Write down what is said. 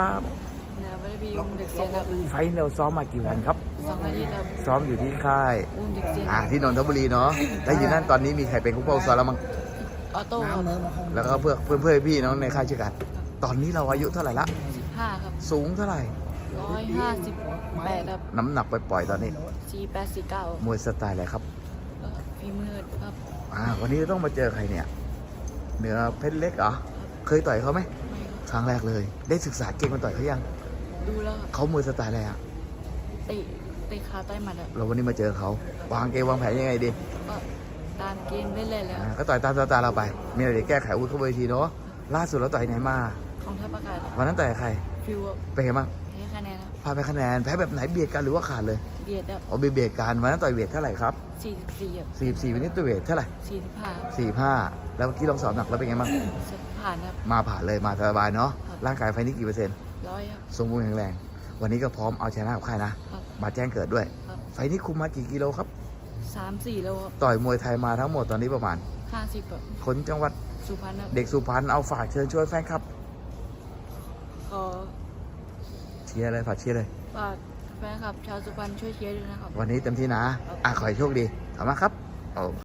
ครับเนื้อไม่ได้บีอุ้มเด็กเซียนครับไฟท์เราซ้อมมากี่วันครับสองอาทิตย์ครับซ้อมอยู่ที่ค่ายอุ้มเด็กเซียนอ่าที่นนทบุรีเนาะแล้วอยู่นั่นตอนนี้มีใครเป็นคู่เป้าซ้อมแล้วมั้งออโต้ครับแล้วก็เพื่อนเพื่อนเพื่อนพี่น้องในค่ายชื่อกันตอนนี้เราอายุเท่าไหร่ละสิบห้าครับ สูงเท่าไหร่ร้อยห้าสิบแปดครับ น้ำหนักไปปล่อยๆตอนนี้สี่แปดสี่เก้ามวยสไตล์อะไรครับฝีมือครับ อ่า วันนี้ต้องมาเจอใครเนี่ย เหนือเพชรเล็กเหรอ เคยต่อยเขาไหมไม่ ครับครั้งแรกเลย ได้ศึกษาเก่งมาต่อยเขายังดูแล้วครับเขามวยสไตล์อะไรอะเตะเตะขาใต้หมัดครับเราวันนี้มาเจอเขาวางเกมวางแผนยังไงดีก็ตามเกมได้เลยแล้วอ่าก็ต่อยตามสไตล์เราไป มีอะไรเดี๋ยวแก้ไขอาวุ้เข้าเวทีเนาะล่าสุดเราต่อยไหนมาของทัพอากาศวันนั้นต่อยกับใครฟิวเป็นไงบ้างแพ้คะแนนครับพาไปคะแนนแพ้แบบไหนเบียดกันหรือว่าขาดเลย เบียดครับเอาเบียดกันวันนั้นต่อยเวทเท่าไหร่ครับสี่สิบสี่ครับ44วันนี้ตัวเวทเท่าไหร่สี่สิบห้า45แล้วเมื่อกี้ลองสอบหนักแล้วเป็นไงบ้างผ่านครับมาผ่านเลยมาสบายเนาะครับร่างกายไฟนี้กี่เปอร์เซ็นต์ร้อยครับสมบูรณ์แข็งแรง วันนี้ก็พร้อมเอาชนะกับใครนะครับมาแจ้งเกิดด้วยครับไฟนี้คุมมากี่กิโลครับสามสี่โลครับต่อยมวยไทยมาทั้งหมดตอนนี้ประมาณห้าสิบแบบคนจังหวัดสุพรรณครับเด็กสุพรรณเอาฝากเชิญชวนแฟนครับขอเชียร์เลยฝากเชียร์เลยฝาก แฟนคลับชาวสุพรรณช่วยเชียร์ด้วยนะครับ วันนี้เต็มที่นะ อะขอให้โชคดีขอบคุณมากครับเอา